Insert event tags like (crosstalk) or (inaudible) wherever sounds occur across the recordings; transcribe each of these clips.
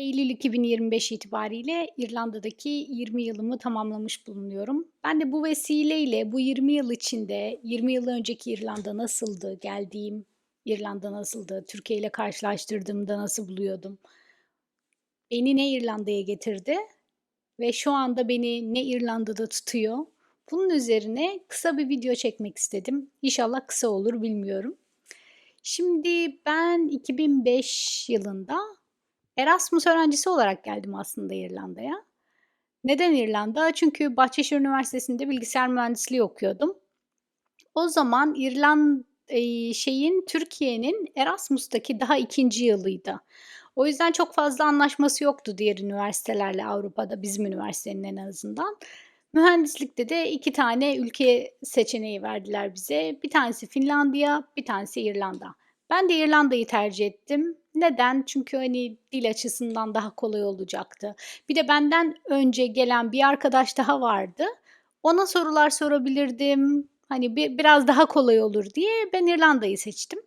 Eylül 2025 itibariyle İrlanda'daki 20 yılımı tamamlamış bulunuyorum. Ben de bu vesileyle bu 20 yıl içinde 20 yıl önceki İrlanda nasıldı, geldiğim İrlanda nasıldı, Türkiye ile karşılaştırdığımda nasıl buluyordum? Beni ne İrlanda'ya getirdi ve şu anda beni ne İrlanda'da tutuyor? Bunun üzerine kısa bir video çekmek istedim. İnşallah kısa olur bilmiyorum. Şimdi ben 2005 yılında Erasmus öğrencisi olarak geldim aslında İrlanda'ya. Neden İrlanda? Çünkü Bahçeşehir Üniversitesi'nde bilgisayar mühendisliği okuyordum. O zaman İrlanda şeyin Türkiye'nin Erasmus'taki daha ikinci yılıydı. O yüzden çok fazla anlaşması yoktu diğer üniversitelerle Avrupa'da bizim üniversitenin en azından. Mühendislikte de iki tane ülke seçeneği verdiler bize. Bir tanesi Finlandiya, bir tanesi İrlanda. Ben de İrlanda'yı tercih ettim. Neden? Çünkü hani dil açısından daha kolay olacaktı. Bir de benden önce gelen bir arkadaş daha vardı. Ona sorular sorabilirdim. Hani bir, biraz daha kolay olur diye ben İrlanda'yı seçtim.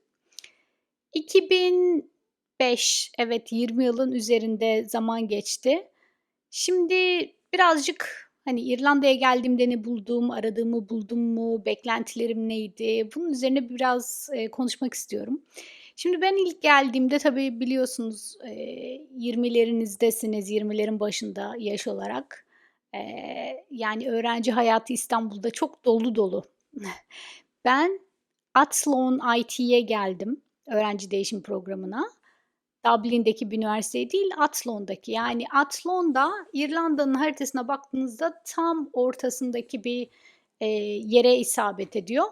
2005 evet 20 yılın üzerinde zaman geçti. Şimdi birazcık hani İrlanda'ya geldiğimde ne buldum, aradığımı buldum mu, beklentilerim neydi? Bunun üzerine biraz e, konuşmak istiyorum. Şimdi ben ilk geldiğimde tabii biliyorsunuz e, 20'lerinizdesiniz, 20'lerin başında yaş olarak. E, yani öğrenci hayatı İstanbul'da çok dolu dolu. (laughs) ben Athlone IT'ye geldim öğrenci değişim programına. Dublin'deki bir üniversite değil, Athlon'daki. Yani Athlon'da İrlanda'nın haritasına baktığınızda tam ortasındaki bir e, yere isabet ediyor.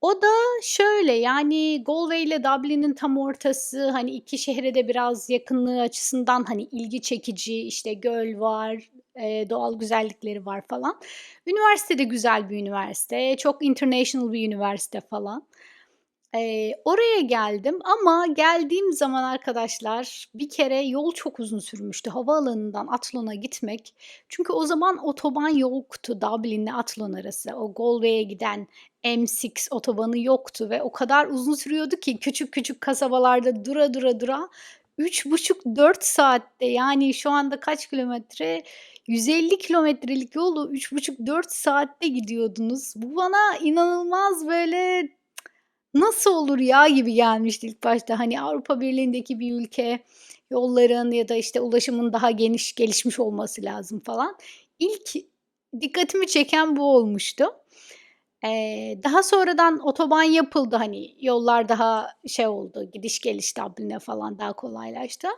O da şöyle yani Galway ile Dublin'in tam ortası hani iki şehre de biraz yakınlığı açısından hani ilgi çekici işte göl var, e, doğal güzellikleri var falan. Üniversite de güzel bir üniversite, çok international bir üniversite falan. Eee, oraya geldim ama geldiğim zaman arkadaşlar bir kere yol çok uzun sürmüştü havaalanından Athlon'a gitmek. Çünkü o zaman otoban yoktu Dublin'le Athlon arası. O Galway'e giden M6 otobanı yoktu ve o kadar uzun sürüyordu ki küçük küçük kasabalarda dura dura dura 3,5-4 saatte yani şu anda kaç kilometre? 150 kilometrelik yolu 3,5-4 saatte gidiyordunuz. Bu bana inanılmaz böyle nasıl olur ya gibi gelmişti ilk başta. Hani Avrupa Birliği'ndeki bir ülke yolların ya da işte ulaşımın daha geniş gelişmiş olması lazım falan. İlk dikkatimi çeken bu olmuştu. Ee, daha sonradan otoban yapıldı hani yollar daha şey oldu gidiş geliş Dublin'e falan daha kolaylaştı.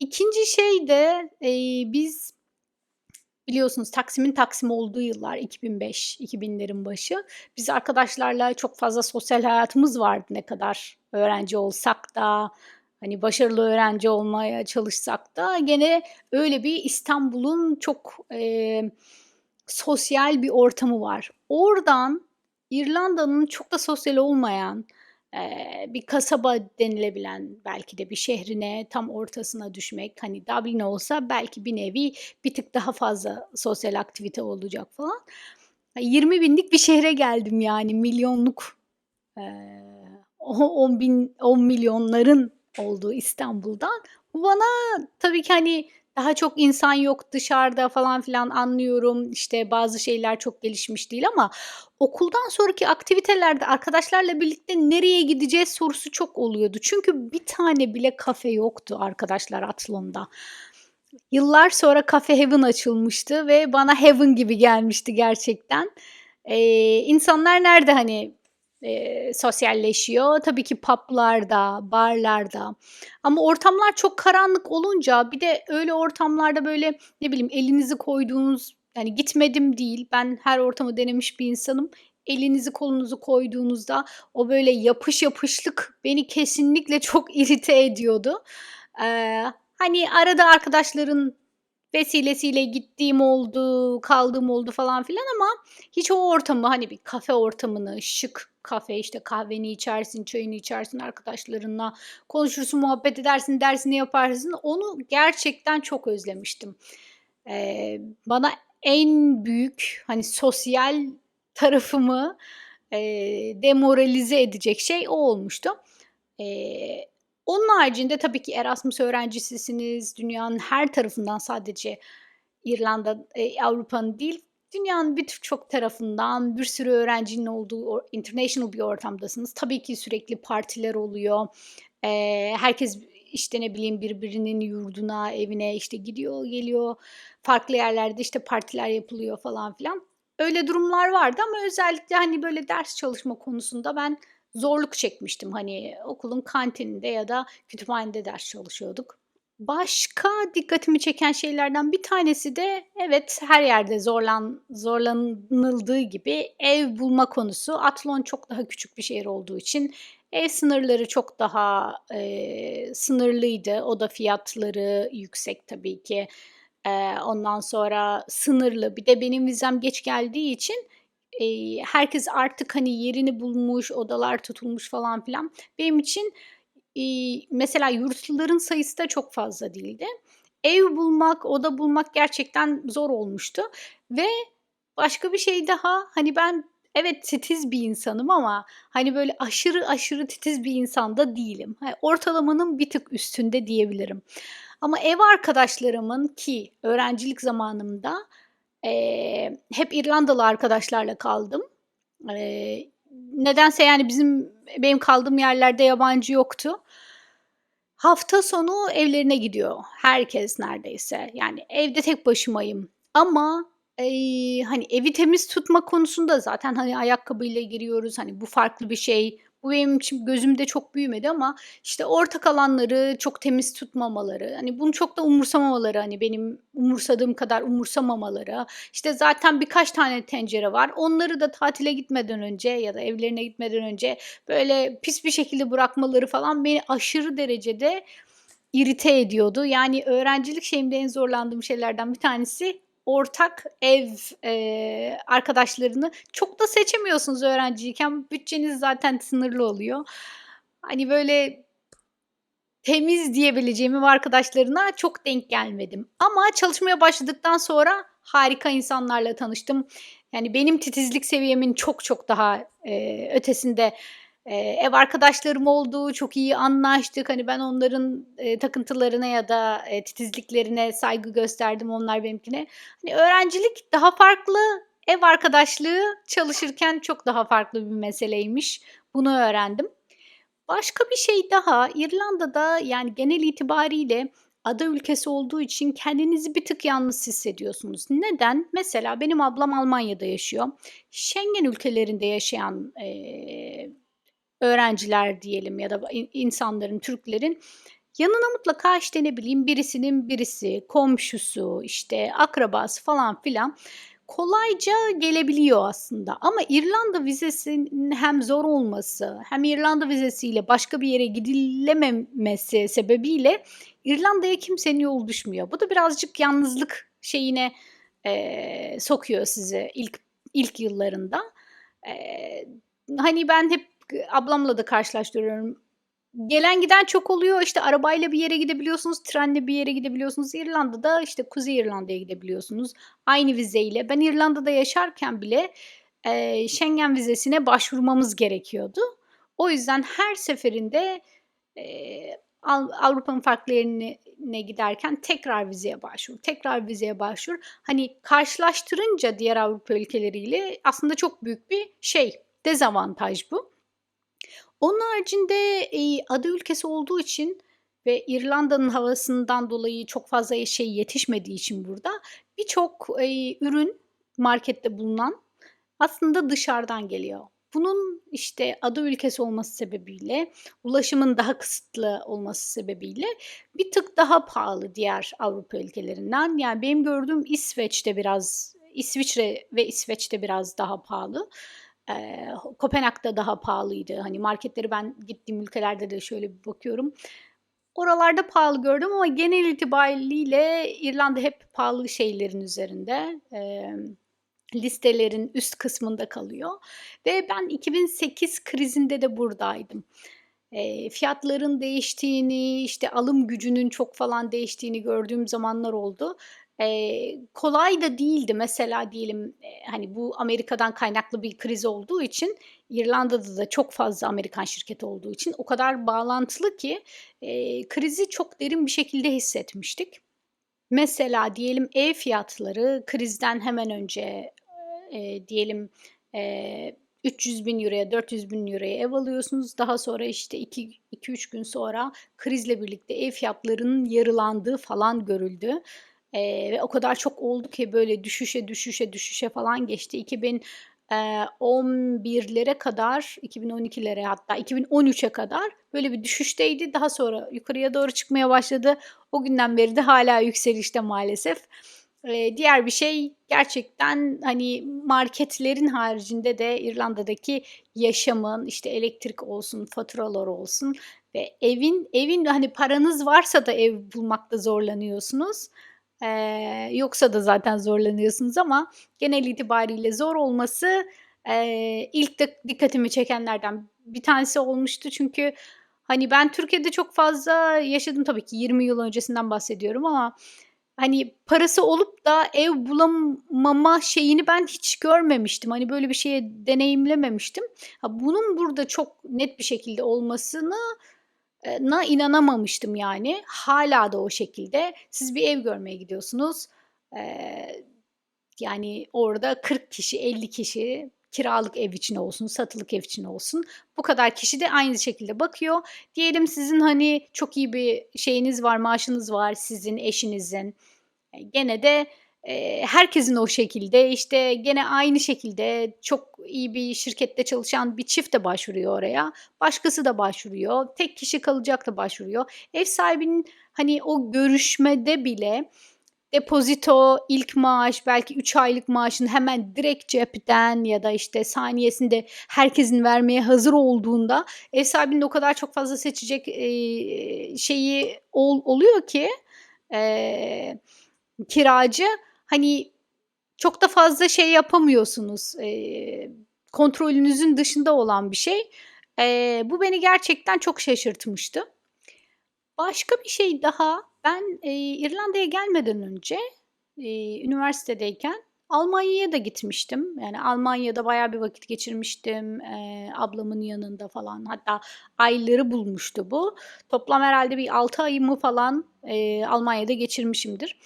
İkinci şey de e, biz Biliyorsunuz Taksim'in Taksim olduğu yıllar 2005, 2000'lerin başı. Biz arkadaşlarla çok fazla sosyal hayatımız vardı ne kadar öğrenci olsak da hani başarılı öğrenci olmaya çalışsak da gene öyle bir İstanbul'un çok e, sosyal bir ortamı var. Oradan İrlanda'nın çok da sosyal olmayan bir kasaba denilebilen belki de bir şehrine tam ortasına düşmek hani Dublin olsa belki bir nevi bir tık daha fazla sosyal aktivite olacak falan. 20 binlik bir şehre geldim yani milyonluk 10 bin 10 milyonların olduğu İstanbul'dan. Bu bana tabii ki hani daha çok insan yok dışarıda falan filan anlıyorum. İşte bazı şeyler çok gelişmiş değil ama okuldan sonraki aktivitelerde arkadaşlarla birlikte nereye gideceğiz sorusu çok oluyordu. Çünkü bir tane bile kafe yoktu arkadaşlar Atlon'da. Yıllar sonra Cafe Heaven açılmıştı ve bana Heaven gibi gelmişti gerçekten. Ee, insanlar nerede hani e, sosyalleşiyor. Tabii ki publarda, barlarda. Ama ortamlar çok karanlık olunca bir de öyle ortamlarda böyle ne bileyim elinizi koyduğunuz yani gitmedim değil. Ben her ortamı denemiş bir insanım. Elinizi kolunuzu koyduğunuzda o böyle yapış yapışlık beni kesinlikle çok (laughs) irite ediyordu. Ee, hani arada arkadaşların vesilesiyle gittiğim oldu, kaldığım oldu falan filan ama hiç o ortamı hani bir kafe ortamını, şık kafe işte kahveni içersin, çayını içersin arkadaşlarınla, konuşursun, muhabbet edersin, dersini yaparsın. Onu gerçekten çok özlemiştim. Ee, bana en büyük hani sosyal tarafımı e, demoralize edecek şey o olmuştu. E, Onun haricinde tabii ki Erasmus öğrencisisiniz. Dünyanın her tarafından sadece İrlanda, eee, Avrupa'nın değil, dünyanın birçok tarafından bir sürü öğrencinin olduğu international bir ortamdasınız. Tabii ki sürekli partiler oluyor. Eee, herkes, işte, ne bileyim, birbirinin yurduna, evine, işte, gidiyor, geliyor. Farklı yerlerde, işte, partiler yapılıyor falan filan. Öyle durumlar vardı ama özellikle, hani, böyle ders çalışma konusunda ben zorluk çekmiştim. Hani, okulun kantininde ya da kütüphanede ders çalışıyorduk. Başka dikkatimi çeken şeylerden bir tanesi de evet, her yerde zorlan zorlanıldığı gibi ev bulma konusu. Athlone çok daha küçük bir şehir olduğu için ev sınırları çok daha, eee, sınırlıydı. Oda fiyatları yüksek tabii ki. Eee, ondan sonra sınırlı. Bir de benim vizem geç geldiği için, eee, herkes artık, hani, yerini bulmuş, odalar tutulmuş falan filan. Benim için, iii, mesela yurtluların sayısı da çok fazla değildi. Ev bulmak, oda bulmak gerçekten zor olmuştu ve başka bir şey daha, hani, ben evet titiz bir insanım ama, hani, böyle aşırı aşırı titiz bir insan da değilim. Hani, ortalamanın bir tık üstünde diyebilirim. Ama ev arkadaşlarımın ki öğrencilik zamanımda, eee, hep İrlandalı arkadaşlarla kaldım. Eee, nedense, yani, bizim benim kaldığım yerlerde yabancı yoktu. Hafta sonu evlerine gidiyor herkes neredeyse. Yani, evde tek başımayım ama, eee, hani, evi temiz tutma konusunda zaten, hani, ayakkabıyla giriyoruz, hani, bu farklı bir şey. Bu benim için gözümde çok büyümedi ama, işte, ortak alanları çok temiz tutmamaları, hani, bunu çok da umursamamaları, hani, benim umursadığım kadar umursamamaları, işte, zaten birkaç tane tencere var. Onları da tatile gitmeden önce ya da evlerine gitmeden önce, böyle, pis bir şekilde bırakmaları falan beni aşırı derecede irite ediyordu. Yani, öğrencilik şeyimde en zorlandığım şeylerden bir tanesi ortak ev, eee, arkadaşlarını çok da seçemiyorsunuz öğrenciyken. Bütçeniz zaten sınırlı oluyor. Hani, böyle temiz diyebileceğim ev arkadaşlarına çok denk gelmedim ama çalışmaya başladıktan sonra harika insanlarla tanıştım. Yani, benim titizlik seviyemin çok çok daha, eee, ötesinde, eee, ev arkadaşlarım oldu, çok iyi anlaştık. Hani, ben onların, eee, takıntılarına ya da, eee, titizliklerine saygı gösterdim, onlar benimkine. Hani, öğrencilik daha farklı, ev arkadaşlığı çalışırken çok daha farklı bir meseleymiş. Bunu öğrendim. Başka bir şey daha, İrlanda'da, yani, genel itibariyle ada ülkesi olduğu için kendinizi bir tık yalnız hissediyorsunuz. Neden? Mesela benim ablam Almanya'da yaşıyor. Schengen ülkelerinde yaşayan, eee, öğrenciler diyelim ya da in insanların, Türklerin yanına mutlaka, işte, ne bileyim, birisinin birisi, komşusu, işte, akrabası falan filan kolayca gelebiliyor aslında ama İrlanda vizesinin hem zor olması hem İrlanda vizesiyle başka bir yere gidilememesi sebebiyle İrlanda'ya kimsenin yolu düşmüyor. Bu da birazcık yalnızlık şeyine, eee, sokuyor sizi ilk ilk yıllarında. Eee, hani, ben hep ablamla da karşılaştırıyorum. Gelen giden çok oluyor. İşte, arabayla bir yere gidebiliyorsunuz, trenle bir yere gidebiliyorsunuz. İrlanda'da, işte, Kuzey İrlanda'ya gidebiliyorsunuz aynı vizeyle. Ben İrlanda'da yaşarken bile, eee, Schengen vizesine başvurmamız gerekiyordu. O yüzden her seferinde, Av Avrupa'nın farklı yerine ne giderken tekrar vizeye başvur, tekrar vizeye başvur. Hani, karşılaştırınca diğer Avrupa ülkeleriyle aslında çok büyük bir şey, dezavantaj bu. Onun haricinde, eee, ada ülkesi olduğu için ve İrlanda'nın havasından dolayı çok fazla şey yetişmediği için burada birçok, eee, ürün markette bulunan aslında dışarıdan geliyor. Bunun, işte, ada ülkesi olması sebebiyle, ulaşımın daha kısıtlı olması sebebiyle bir tık daha pahalı diğer Avrupa ülkelerinden. Yani, benim gördüğüm İsveç'te biraz, İsviçre ve İsveç'te biraz daha pahalı. Eee, Kopenhag'da daha pahalıydı. Hani, marketleri ben gittiğim ülkelerde de şöyle bir bakıyorum. Oralarda pahalı gördüm ama genel itibariyle İrlanda hep pahalı şeylerin üzerinde, emm, listelerin üst kısmında kalıyor ve ben 2008 krizinde de buradaydım. Eee, fiyatların değiştiğini, işte, alım gücünün çok falan değiştiğini gördüğüm zamanlar oldu. Eee, kolay da değildi. Mesela diyelim, eee, hani, bu Amerika'dan kaynaklı bir kriz olduğu için İrlanda'da da çok fazla Amerikan şirketi olduğu için o kadar bağlantılı ki, eee, krizi çok derin bir şekilde hissetmiştik. Mesela diyelim ev fiyatları krizden hemen önce, eee, diyelim, eee, €300.000'ya €400.000'ya ev alıyorsunuz. Daha sonra, işte, iki 2-3 gün sonra krizle birlikte ev fiyatlarının yarılandığı falan görüldü. Eee, ve o kadar çok oldu ki böyle düşüşe, düşüşe, düşüşe falan geçti. 2000 eee, 11'lere kadar, 2012'lere hatta 2013'e kadar böyle bir düşüşteydi. Daha sonra yukarıya doğru çıkmaya başladı. O günden beri de hâlâ yükselişte maalesef. Eee, diğer bir şey gerçekten, hani, marketlerin haricinde de İrlanda'daki yaşamın, işte, elektrik olsun, faturalar olsun ve evin evin, hani, paranız varsa da ev bulmakta zorlanıyorsunuz. Eee, yoksa da zaten zorlanıyorsunuz ama genel itibariyle zor olması, eee, ilk dik dikkatimi çekenlerden bir tanesi olmuştu. Çünkü, hani, ben Türkiye'de çok fazla yaşadım tabii ki 20 yıl öncesinden bahsediyorum ama, hani, parası olup da ev bulamama şeyini ben hiç görmemiştim. Hani, böyle bir şeyi deneyimlememiştim. Ha, bunun burada çok net bir şekilde olmasını na inanamamıştım yani. Hâlâ da o şekilde. Siz bir ev görmeye gidiyorsunuz. Eee, yani, orada 40 kişi, 50 kişi kiralık ev için olsun, satılık ev için olsun, bu kadar kişi de aynı şekilde bakıyor. Diyelim sizin, hani, çok iyi bir şeyiniz var, maaşınız var, sizin, eşinizin. Gene de, herkesin o şekilde, işte, gene aynı şekilde çok iyi bir şirkette çalışan bir çift de başvuruyor oraya. Başkası da başvuruyor. Tek kişi kalacak da başvuruyor. Ev sahibinin, hani, o görüşmede bile depozito, ilk maaş, belki 3 aylık maaşını hemen direkt cepten ya da, işte, saniyesinde herkesin vermeye hazır olduğunda ev sahibinin o kadar çok fazla seçecek, şeyi ol oluyor ki, kiracı, hani, çok da fazla şey yapamıyorsunuz. Eee, kontrolünüzün dışında olan bir şey. Eee, bu beni gerçekten çok şaşırtmıştı. Başka bir şey daha, ben, eee, İrlanda'ya gelmeden önce, eee, üniversitedeyken Almanya'ya da gitmiştim. Yani, Almanya'da bayağı bir vakit geçirmiştim, eee, ablamın yanında falan. Hatta ayları bulmuştu bu. Toplam herhâlde bir 6 ayımı falan, eee, Almanya'da geçirmişimdir.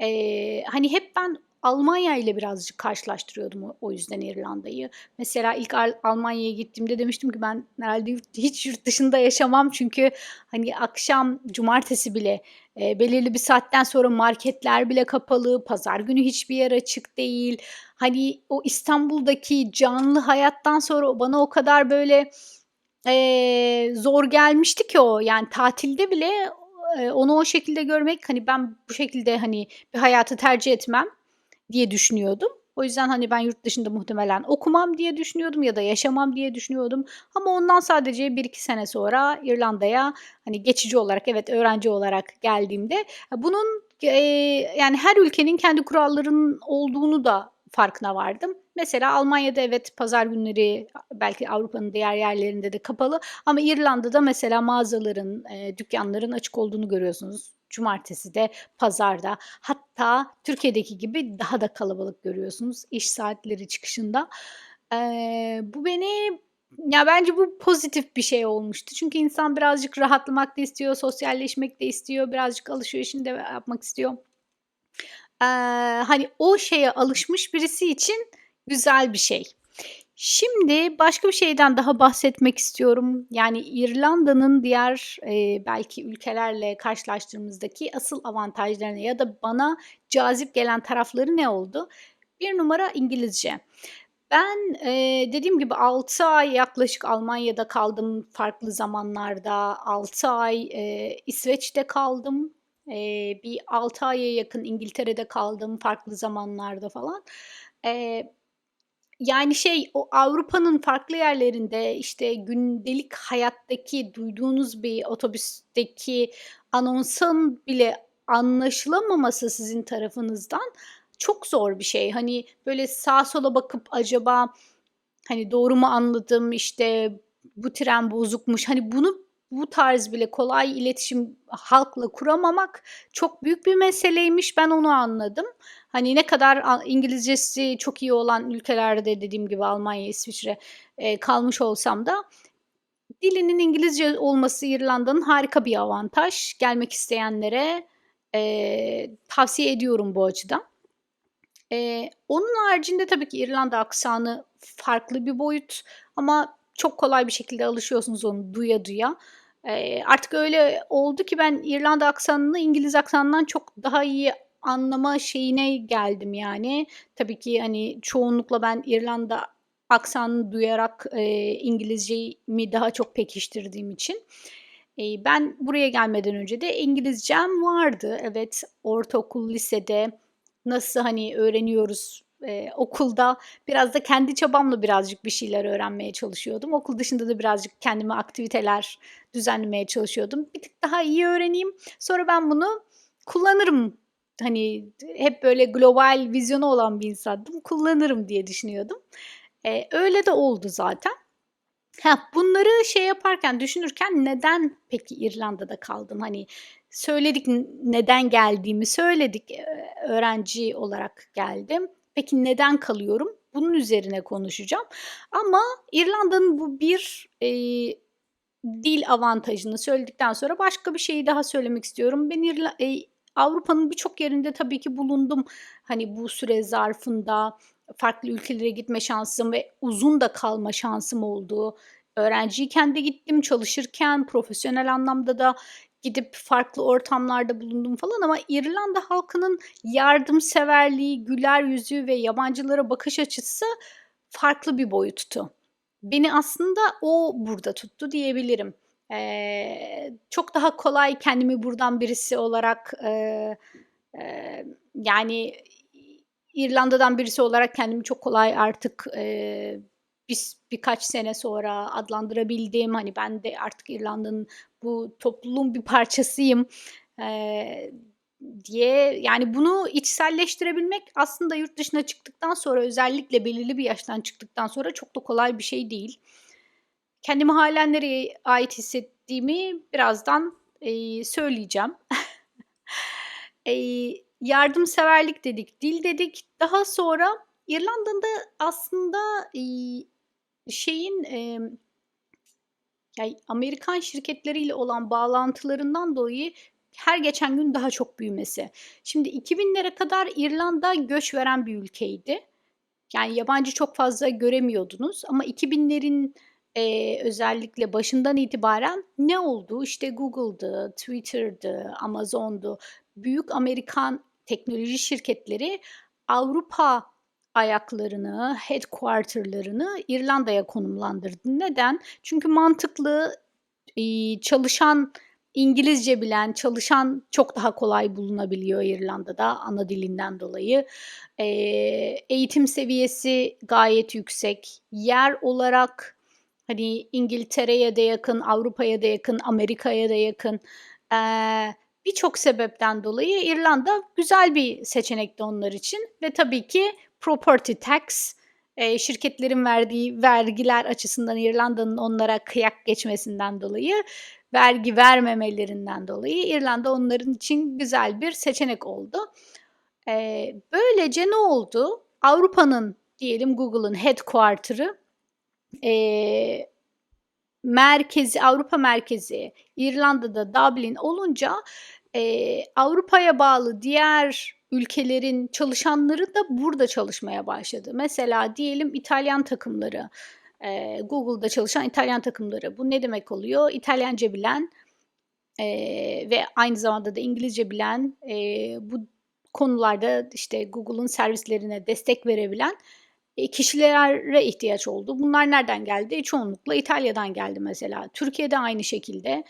Eee, hani, hep ben Almanya ile birazcık karşılaştırıyordum o yüzden İrlanda'yı. Mesela ilk Al Almanya'ya gittiğimde demiştim ki ben herhâlde yurt hiç yurt dışında yaşamam çünkü, hani, akşam cumartesi bile, eee, belirli bir saatten sonra marketler bile kapalı, pazar günü hiçbir yer açık değil. Hani, o İstanbul'daki canlı hayattan sonra bana o kadar böyle, eee, zor gelmişti ki o. Yani, tatilde bile, onu o şekilde görmek, hani, ben bu şekilde, hani, bir hayatı tercih etmem diye düşünüyordum. O yüzden, hani, ben yurt dışında muhtemelen okumam diye düşünüyordum ya da yaşamam diye düşünüyordum ama ondan sadece 1-2 sene sonra İrlanda'ya, hani, geçici olarak, evet, öğrenci olarak geldiğimde, bunun, eee, yani, her ülkenin kendi kurallarının olduğunu da farkına vardım. Mesela Almanya'da evet, pazar günleri belki Avrupa'nın diğer yerlerinde de kapalı ama İrlanda'da mesela mağazaların, eee, dükkânların açık olduğunu görüyorsunuz. Cumartesi de, pazar da. Hatta Türkiye'deki gibi daha da kalabalık görüyorsunuz iş saatleri çıkışında. Eee, bu beni ya, bence bu pozitif bir şey olmuştu. Çünkü insan birazcık rahatlamak da istiyor, sosyalleşmek de istiyor, birazcık alışverişini de yapmak istiyor. Eee, hani, o şeye alışmış birisi için güzel bir şey. Şimdi başka bir şeyden daha bahsetmek istiyorum. Yani, İrlanda'nın diğer, eee, belki ülkelerle karşılaştırdığımızdaki asıl avantajlarını ya da bana cazip gelen tarafları ne oldu? 1 numara İngilizce. Ben, eee, dediğim gibi 6 ay yaklaşık Almanya'da kaldım farklı zamanlarda. 6 ay, eee, İsveç'te kaldım. Eee, bir 6 aya yakın İngiltere'de kaldım farklı zamanlarda falan. Eee, yani, şey, o Avrupa'nın farklı yerlerinde, işte, gündelik hayattaki duyduğunuz bir otobüsteki anonsun bile anlaşılamaması sizin tarafınızdan çok zor bir şey. Hani, böyle sağa sola bakıp acaba, hani, doğru mu anladım, işte, bu tren bozukmuş, hani, bunu bu tarz bile kolay iletişim halkla kuramamak çok büyük bir meseleymiş. Ben onu anladım. Hani ne kadar İngilizcesi çok iyi olan ülkelerde dediğim gibi Almanya, İsviçre, eee, kalmış olsam da dilinin İngilizce olması İrlanda'nın harika bir avantaj. Gelmek isteyenlere, eee, tavsiye ediyorum bu açıdan. Eee, onun haricinde tabii ki İrlanda aksanı farklı bir boyut ama çok kolay bir şekilde alışıyorsunuz onu duya duya. Eee, artık öyle oldu ki ben İrlanda aksanını İngiliz aksanından çok daha iyi anlama şeyine geldim yani. Tabii ki, hani, çoğunlukla ben İrlanda aksanını duyarak, eee, İngilizcemi daha çok pekiştirdiğim için. Eee, ben buraya gelmeden önce de İngilizcem vardı. Evet, ortaokul, lisede nasıl, hani, öğreniyoruz, eee, okulda biraz da kendi çabamla birazcık bir şeyler öğrenmeye çalışıyordum. Okul dışında da birazcık kendime aktiviteler düzenlemeye çalışıyordum. Bir tık daha iyi öğreneyim, sonra ben bunu kullanırım. Hani, hep böyle global vizyonu olan bir insandım. Kullanırım diye düşünüyordum. Eee, öyle de oldu zaten. Heh, bunları şey yaparken, düşünürken neden peki İrlanda'da kaldım? Hani, söyledik neden geldiğimi söyledik. Eee, öğrenci olarak geldim. Peki neden kalıyorum? Bunun üzerine konuşacağım ama İrlanda'nın bu bir, eee, dil avantajını söyledikten sonra başka bir şeyi daha söylemek istiyorum. Ben İrla eee, Avrupa'nın birçok yerinde tabii ki bulundum. Hani, bu süre zarfında farklı ülkelere gitme şansım ve uzun da kalma şansım oldu. Öğrenciyken de gittim, çalışırken, profesyonel anlamda da gidip farklı ortamlarda bulundum falan ama İrlanda halkının yardımseverliği, güler yüzü ve yabancılara bakış açısı farklı bir boyuttu. Beni aslında o burada tuttu diyebilirim. Eee, çok daha kolay kendimi buradan birisi olarak, eee, eee, yani, İrlanda'dan birisi olarak kendimi çok kolay artık, eee, bis birkaç sene sonra adlandırabildim. Hani, ben de artık İrlanda'nın bu topluluğun bir parçasıyım, eee, diye yani bunu içselleştirebilmek aslında yurt dışına çıktıktan sonra özellikle belirli bir yaştan çıktıktan sonra çok da kolay bir şey değil. Kendimi hâlâ nereye ait hissettiğimi birazdan, eee, söyleyeceğim. Eee, (laughs) yardımseverlik dedik, dil dedik. Daha sonra İrlanda'da aslında, iii, şeyin, emm ya, Amerikan şirketleriyle olan bağlantılarından dolayı her geçen gün daha çok büyümesi. Şimdi 2000'lere kadar İrlanda göç veren bir ülkeydi. Yani yabancı çok fazla göremiyordunuz ama 2000'lerin, eee, özellikle başından itibaren ne oldu? İşte Google'dı, Twitter'dı, Amazon'du. Büyük Amerikan teknoloji şirketleri Avrupa ayaklarını, headquarter'larını İrlanda'ya konumlandırdı. Neden? Çünkü mantıklı, çalışan, İngilizce bilen, çalışan çok daha kolay bulunabiliyor İrlanda'da ana dilinden dolayı. Eee, eğitim seviyesi gayet yüksek. Yer olarak, hani, İngiltere'ye de yakın, Avrupa'ya da yakın, Amerika'ya da yakın. Eee, birçok sebepten dolayı İrlanda güzel bir seçenekti onlar için ve tabii ki property tax, eee, şirketlerin verdiği vergiler açısından İrlanda'nın onlara kıyak geçmesinden dolayı, vergi vermemelerinden dolayı İrlanda onların için güzel bir seçenek oldu. Eee, böylece ne oldu? Avrupa'nın diyelim Google'ın headquarter'ı, eee, merkezi, Avrupa merkezi İrlanda'da Dublin olunca, eee, Avrupa'ya bağlı diğer ülkelerin çalışanları da burada çalışmaya başladı. Mesela diyelim İtalyan takımları, eee, Google'da çalışan İtalyan takımları. Bu ne demek oluyor? İtalyanca bilen, eee, ve aynı zamanda da İngilizce bilen, eee, bu konularda, işte, Google'ın servislerine destek verebilen, kişilere ihtiyaç oldu. Bunlar nereden geldi? Çoğunlukla İtalya'dan geldi mesela. Türkiye'de aynı şekilde,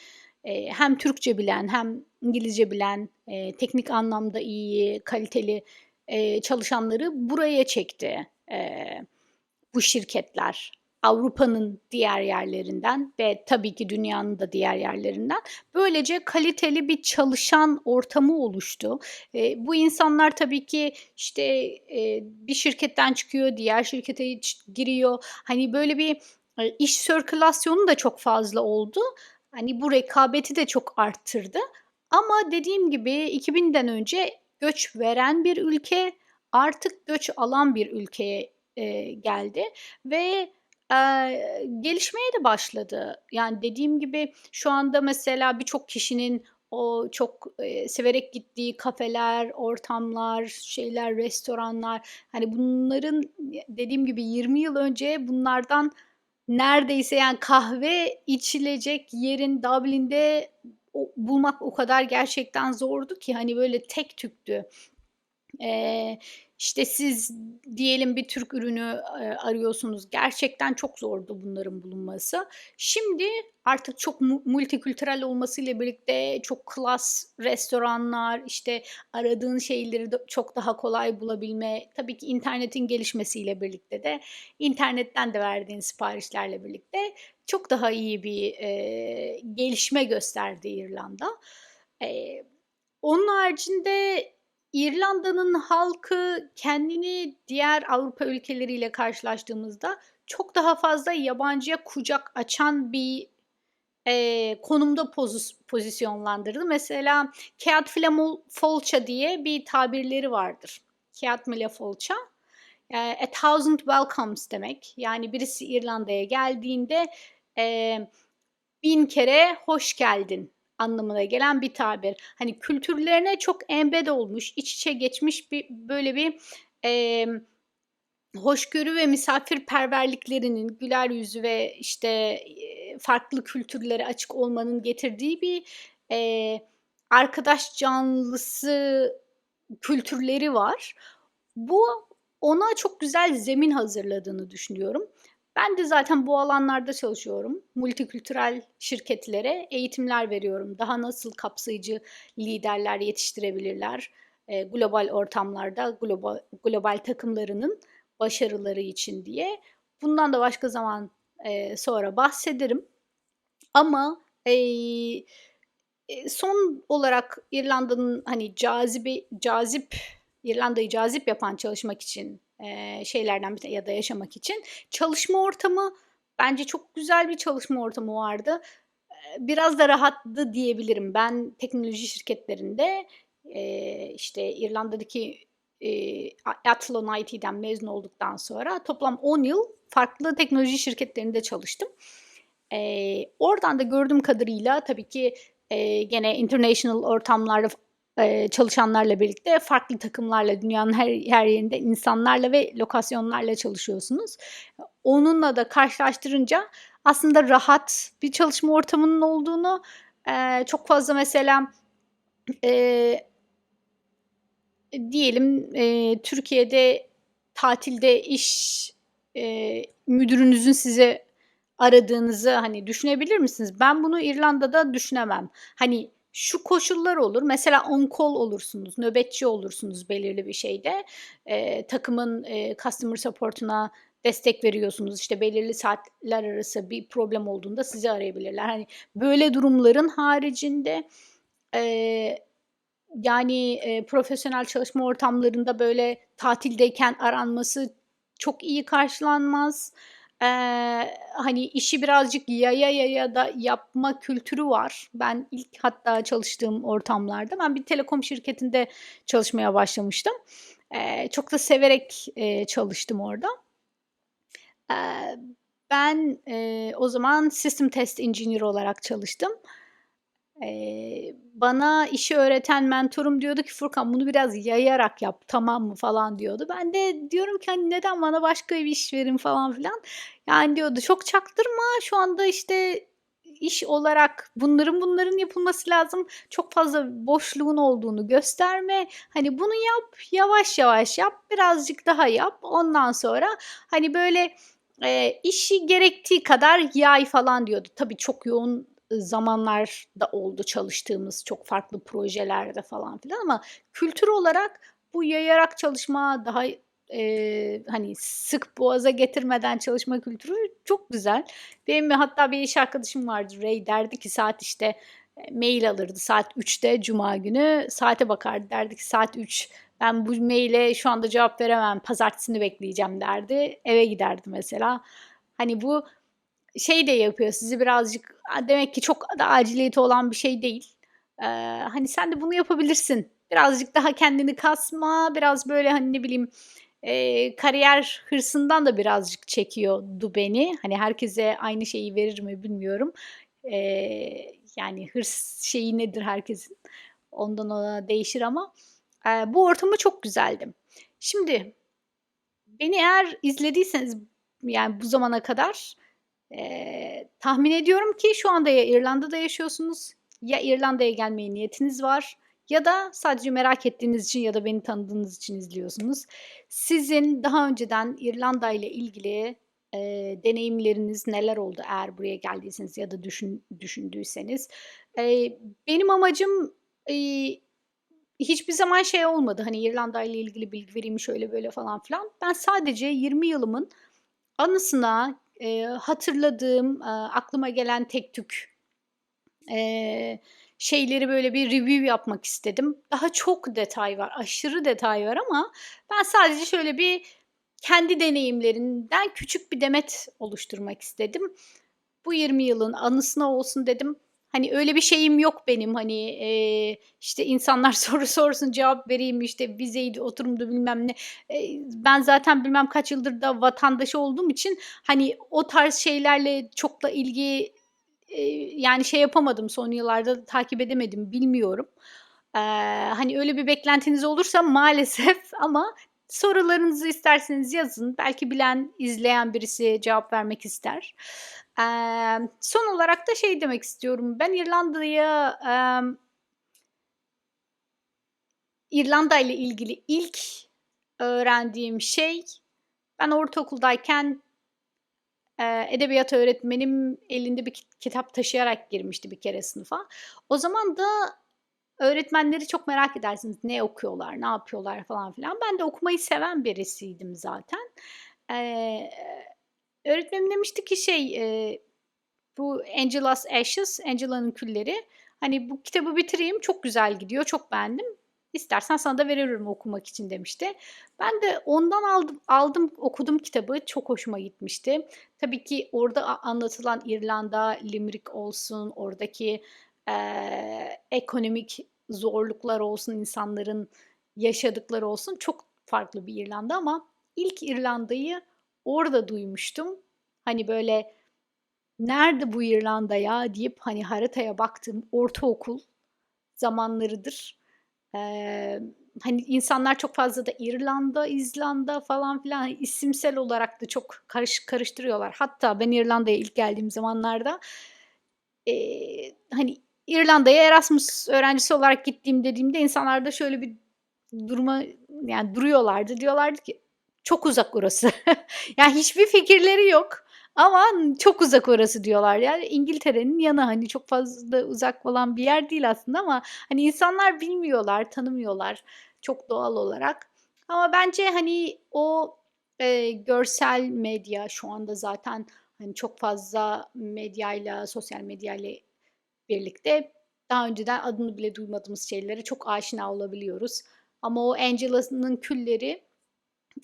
eee, hem Türkçe bilen hem İngilizce bilen, eee, teknik anlamda iyi, kaliteli, çalışanları buraya çekti, bu şirketler. Avrupa'nın diğer yerlerinden ve tabii ki dünyanın da diğer yerlerinden. Böylece kaliteli bir çalışan ortamı oluştu. Eee, bu insanlar tabii ki, işte, eee, bir şirketten çıkıyor, diğer şirkete giriyor. Hani, böyle bir, eee, iş sirkülasyonu da çok fazla oldu. Hani, bu rekabeti de çok arttırdı ama dediğim gibi 2000'den önce göç veren bir ülke, artık göç alan bir ülkeye, eee, geldi ve, eee, gelişmeye de başladı. Yani, dediğim gibi şu anda mesela birçok kişinin o çok, eee, severek gittiği kafeler, ortamlar, şeyler, restoranlar, hani, bunların dediğim gibi 20 yıl önce bunlardan neredeyse, yani, kahve içilecek yerin Dublin'de o bulmak o kadar gerçekten zordu ki, hani, böyle tektüktü. Eee, işte, siz diyelim bir Türk ürünü, arıyorsunuz. Gerçekten çok zordu bunların bulunması. Şimdi artık çok mu multikültürel olmasıyla birlikte çok klas restoranlar, işte, aradığın şeyleri de çok daha kolay bulabilme, tabii ki internetin gelişmesiyle birlikte de internetten de verdiğin siparişlerle birlikte çok daha iyi bir, eee, gelişme gösterdi İrlanda. Eee, onun haricinde İrlanda'nın halkı kendini diğer Avrupa ülkeleriyle karşılaştığımızda çok daha fazla yabancıya kucak açan bir, eee, konumda pozis pozisyonlandırdı. Mesela File Folcha diye bir tabirleri vardır. Ceart Mile Folcha, eee, a thousand welcomes demek. Yani birisi İrlanda'ya geldiğinde, eee, 1000 kere hoş geldin anlamına gelen bir tabir. Hani, kültürlerine çok embed olmuş, iç içe geçmiş bir böyle bir, emm, hoşgörü ve misafirperverliklerinin, güler yüzü ve, işte, farklı kültürlere açık olmanın getirdiği bir, eee, arkadaş canlısı kültürleri var. Bu ona çok güzel zemin hazırladığını düşünüyorum. Ben de zaten bu alanlarda çalışıyorum. Multikültürel şirketlere eğitimler veriyorum. Daha nasıl kapsayıcı liderler yetiştirebilirler, eee, global ortamlarda global global takımlarının başarıları için diye. Bundan da başka zaman, eee, sonra bahsederim. Ama, eee, son olarak İrlanda'nın, hani, cazibe cazip İrlanda'yı cazip yapan çalışmak için, şeylerden bir ya da yaşamak için çalışma ortamı bence çok güzel bir çalışma ortamı vardı. Biraz da rahattı diyebilirim. Ben teknoloji şirketlerinde, işte, İrlanda'daki, A Athlon IT'den mezun olduktan sonra toplam 10 yıl farklı teknoloji şirketlerinde çalıştım. Oradan da gördüğüm kadarıyla tabii ki, gene international ortamlarda çalışanlarla birlikte farklı takımlarla, dünyanın her her yerinde insanlarla ve lokasyonlarla çalışıyorsunuz. Onunla da karşılaştırınca aslında rahat bir çalışma ortamının olduğunu, çok fazla mesela, diyelim, Türkiye'de tatilde iş, müdürünüzün sizi aradığınızı, hani, düşünebilir misiniz? Ben bunu İrlanda'da düşünemem. Hani, şu koşullar olur, mesela on call olursunuz, nöbetçi olursunuz belirli bir şeyde. Eee, takımın, eee, customer support'una destek veriyorsunuz. İşte, belirli saatler arası bir problem olduğunda sizi arayabilirler. Hani, böyle durumların haricinde, eee, yani, eee, profesyonel çalışma ortamlarında, böyle, tatildeyken aranması çok iyi karşılanmaz. Eee, hani, işi birazcık yaya yaya da yapma kültürü var. Ben ilk hatta çalıştığım ortamlarda ben bir telekom şirketinde çalışmaya başlamıştım. Eee, çok da severek, eee, çalıştım orada. Eee, ben, eee, o zaman System Test Engineer olarak çalıştım. Bana işi öğreten mentorum diyordu ki "Furkan, bunu biraz yayarak yap, tamam mı?" falan diyordu. Ben de diyorum ki, hani, "Neden? Bana başka bir iş verin." falan filan. Yani, diyordu, "Çok çaktırma, şu anda, işte, iş olarak bunların bunların yapılması lazım. Çok fazla boşluğun olduğunu gösterme. Hani, bunu yap, yavaş yavaş yap, birazcık daha yap. Ondan sonra, hani, böyle, eee, işi gerektiği kadar yay." falan diyordu. Tabii çok yoğun, zamanlar da oldu çalıştığımız çok farklı projelerde falan filan ama kültür olarak bu yayarak çalışma, daha, eee, hani, sık boğaza getirmeden çalışma kültürü çok güzel. Benim hatta bir iş arkadaşım vardı, Ray. Derdi ki saat, işte, eee, mail alırdı saat 3'te cuma günü. Saate bakardı, derdi ki "Saat 3, ben bu mail'e şu anda cevap veremem, pazartesini bekleyeceğim." derdi. Eve giderdi mesela. Hani, bu şey de yapıyor, sizi birazcık demek ki çok da aciliyeti olan bir şey değil. Eee, hani, "Sen de bunu yapabilirsin. Birazcık daha kendini kasma." Biraz, böyle, hani, ne bileyim, eee, kariyer hırsından da birazcık çekiyordu beni. Hani, herkese aynı şeyi verir mi bilmiyorum. Eee, yani, hırs şeyi nedir herkesin, ondan ona değişir ama, eee, bu ortamı çok güzeldi. Şimdi, beni eğer izlediyseniz, yani, bu zamana kadar, eee, tahmin ediyorum ki şu anda ya İrlanda'da yaşıyorsunuz ya İrlanda'ya gelmeye niyetiniz var ya da sadece merak ettiğiniz için ya da beni tanıdığınız için izliyorsunuz. Sizin daha önceden İrlanda ile ilgili, eee, deneyimleriniz neler oldu eğer buraya geldiyseniz ya da düşün düşündüyseniz? Eee, benim amacım, iii, hiçbir zaman şey olmadı, hani, İrlanda ile ilgili bilgi vereyim, şöyle böyle falan filan. Ben sadece 20 yılımın anısına, eee, hatırladığım, aaa, aklıma gelen tektük, eee, şeyleri, böyle, bir review yapmak istedim. Daha çok detay var, aşırı detay var ama ben sadece şöyle bir kendi deneyimlerimden küçük bir demet oluşturmak istedim. Bu 20 yılın anısına olsun dedim. Hani, öyle bir şeyim yok benim, hani, eee, işte, insanlar (laughs) soru sorsun, cevap vereyim, işte, vizeydi, oturumdu, bilmem ne. Eee, ben zaten bilmem kaç yıldır da vatandaşı olduğum için, hani, o tarz şeylerle çok da ilgi, eee, yani, şey yapamadım, son yıllarda takip edemedim, bilmiyorum. Eee, hani, öyle bir beklentiniz olursa maalesef (laughs) ama sorularınızı isterseniz yazın. Belki bilen, izleyen birisi cevap vermek ister. Emm, son olarak da şey demek istiyorum, ben İrlanda'ya, emm İrlanda ile ilgili ilk öğrendiğim şey, ben ortaokuldayken, eee, edebiyat öğretmenim elinde bir kit kitap taşıyarak girmişti bir kere sınıfa. O zaman da öğretmenleri çok merak edersiniz. Ne okuyorlar, ne yapıyorlar falan filan. Ben de okumayı seven birisiydim zaten. Eee, öğretmenim demişti ki şey, eee, bu Angela's Ashes, Angela'nın Külleri, hani, "Bu kitabı bitireyim, çok güzel gidiyor, çok beğendim. İstersen sana da veririm okumak için." demişti. Ben de ondan aldım aldım, okudum kitabı, çok hoşuma gitmişti. Tabii ki orada anlatılan İrlanda, Limerick olsun, oradaki, eee, ekonomik zorluklar olsun, insanların yaşadıkları olsun, çok farklı bir İrlanda ama ilk İrlanda'yı orada duymuştum. Hani, böyle, "Nerede bu İrlanda ya?" deyip, hani, haritaya baktığım ortaokul zamanlarıdır. Eee, hani, insanlar çok fazla da İrlanda, İzlanda falan filan, hani, isimsel olarak da çok karış karıştırıyorlar. Hatta ben İrlanda'ya ilk geldiğim zamanlarda, eee, hani, İrlanda'ya Erasmus öğrencisi olarak gittiğim dediğimde insanlar da şöyle bir duruma yani, duruyorlardı. Diyorlardı ki, "Çok uzak orası." (laughs) Ya, hiçbir fikirleri yok ama "Çok uzak orası." diyorlar. Yani, İngiltere'nin yanı, hani, çok fazla uzak falan bir yer değil aslında ama, hani, insanlar bilmiyorlar, tanımıyorlar çok doğal olarak. Ama bence, hani, o, eee, görsel medya şu anda zaten, hani, çok fazla medyayla, sosyal medyayla birlikte daha önceden adını bile duymadığımız şeylere çok aşina olabiliyoruz. Ama o Angela'nın Külleri,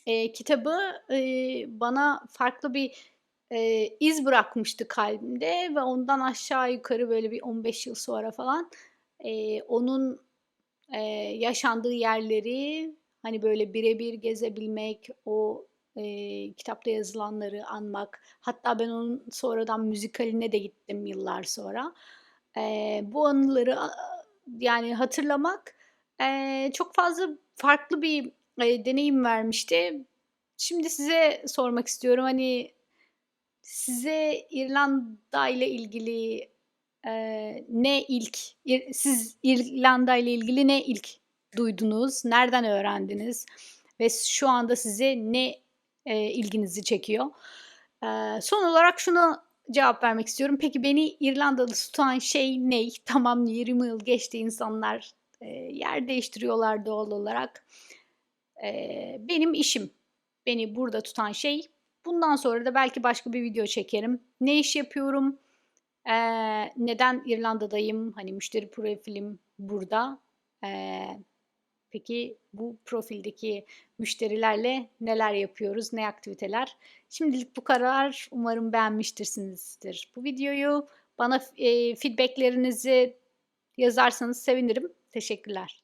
eee, kitabı, eee, bana farklı bir, eee, iz bırakmıştı kalbimde ve ondan aşağı yukarı böyle bir 15 yıl sonra falan, eee, onun, eee, yaşandığı yerleri, hani, böyle bire bir gezebilmek, o, eee, kitapta yazılanları anmak, hatta ben onun sonradan müzikaline de gittim yıllar sonra. Eee, bu anıları, yani, hatırlamak, eee, çok fazla farklı bir, eee, deneyim vermişti. Şimdi size sormak istiyorum, hani, size İrlanda ile ilgili, eee, ne ilk ir siz İrlanda ile ilgili ne ilk duydunuz? Nereden öğrendiniz ve şu anda size ne, eee, ilginizi çekiyor? Eee, son olarak şuna cevap vermek istiyorum. Peki beni İrlandalı tutan şey ney? Tamam, 20 yıl geçti, insanlar, eee, yer değiştiriyorlar doğal olarak. Ee, benim işim, beni burada tutan şey. Bundan sonra da belki başka bir video çekerim. Ne iş yapıyorum? Ee, neden İrlanda'dayım? Hani müşteri profilim burada. Ee, peki bu profildeki müşterilerle neler yapıyoruz? Ne aktiviteler? Şimdilik bu karar. Umarım beğenmiştirsinizdir bu videoyu. Bana e, feedbacklerinizi yazarsanız sevinirim. Teşekkürler.